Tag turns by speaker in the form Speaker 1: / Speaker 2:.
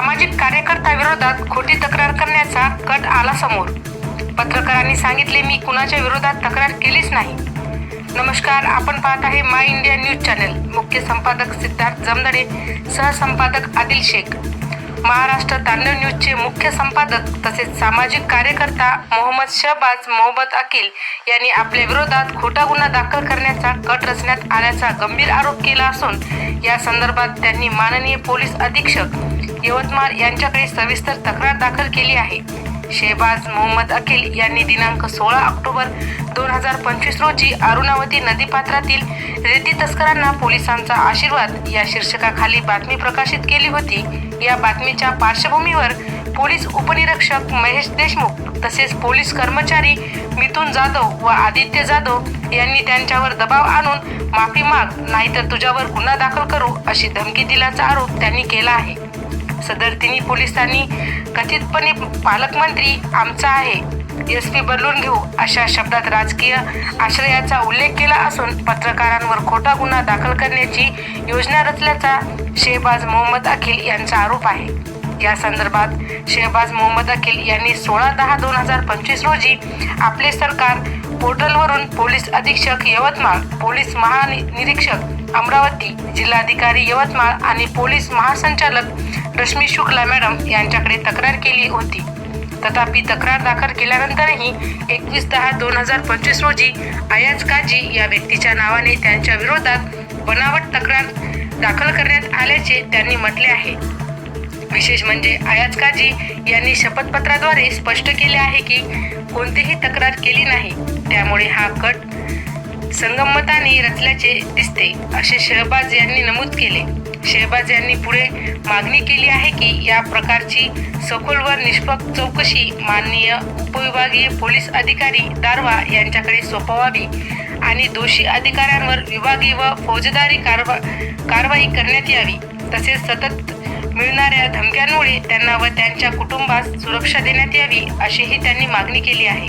Speaker 1: कार्यकर्ता विरोधात खोटी तक्रार करण्याचा कट आला समोर. पत्रकारांनी सांगितले मी कुणाच्या विरोधात तक्रार केलीच नाही. नमस्कार आपण पाहत आहे माय इंडिया न्यूज चॅनल. मुख्य संपादक सिद्धार्थ जमदडे सहसंपादक आदिल शेख. महाराष्ट्र तांडव न्यूजचे मुख्य संपादक तसेच सामाजिक कार्यकर्ता मोहम्मद शहबाज मोहम्मद अकील यांनी आपल्या विरोधात खोटा गुन्हा दाखल करण्याचा कट रचण्यात आल्याचा गंभीर आरोप केला असून या संदर्भात त्यांनी माननीय पोलीस अधीक्षक यवतमाळ यांच्याकडे सविस्तर तक्रार दाखल केली आहे. शेबाज मोहम्मद अखिल यांनी दिनांक सोळा ऑक्टोबर दोन हजार पंचवीस रोजी अरुणावती नदीपात्रातील रेती तस्करांना पोलिसांचा आशीर्वाद या शीर्षकाखाली बातमी प्रकाशित केली होती. या बातमीच्या पार्श्वभूमीवर पोलीस उपनिरीक्षक महेश देशमुख तसेच पोलीस कर्मचारी मिथुन जाधव व आदित्य जाधव यांनी त्यांच्यावर दबाव आणून माफी माग नाहीतर तुझ्यावर गुन्हा दाखल करू अशी धमकी दिल्याचा आरोप त्यांनी केला आहे. सदर तिन्ही पोलिसांनी कथितपणे पालकमंत्री आमचा आहे एस पी बदलून घेऊ अशा शब्दात राजकीय आश्रयाचा उल्लेख केला असून पत्रकारांवर खोटा गुन्हा दाखल करण्याची योजना रचल्याचा शेहबाज मोहम्मद अखिल यांचा आरोप आहे. या संदर्भात शेहबाज मोहम्मद अखिल यांनी सोळा दहा दोन हजार पंचवीस रोजी आपले सरकार पोर्टलवरून पोलीस अधीक्षक यवतमाळ पोलीस महानिरीक्षक अमरावती जिल्हाधिकारी यवतमाळ आणि पोलीस महासंचालक रश्मी शुक्ला मॅडम यांच्याकडे तक्रार केली होती. तथापि तक्रार दाखल केल्यानंतरही एकवीस दहा दोन हजार पंचवीस रोजी आयाज काजी या व्यक्तीच्या नावाने त्यांच्या विरोधात बनावट तक्रार दाखल करण्यात आल्याचे त्यांनी म्हटले आहे. विशेष म्हणजे आयाज काजी यांनी शपथपत्राद्वारे स्पष्ट केले आहे की कोणतीही तक्रार केली नाही. त्यामुळे हा कट संगमताने रचल्याचे दिसते असे शहबाज यांनी नमूद केले. शेहबाज यांनी पुढे मागणी केली आहे की या प्रकारची सखोल व निष्पक्ष चौकशी माननीय उपविभागीय पोलीस अधिकारी दारवा यांच्याकडे सोपवावी आणि दोषी अधिकाऱ्यांवर विभागीय व फौजदारी कारवा कारवाई करण्यात यावी. तसेच सतत मिळणाऱ्या धमक्यांमुळे त्यांना व त्यांच्या कुटुंबास सुरक्षा देण्यात यावी अशीही त्यांनी मागणी केली आहे.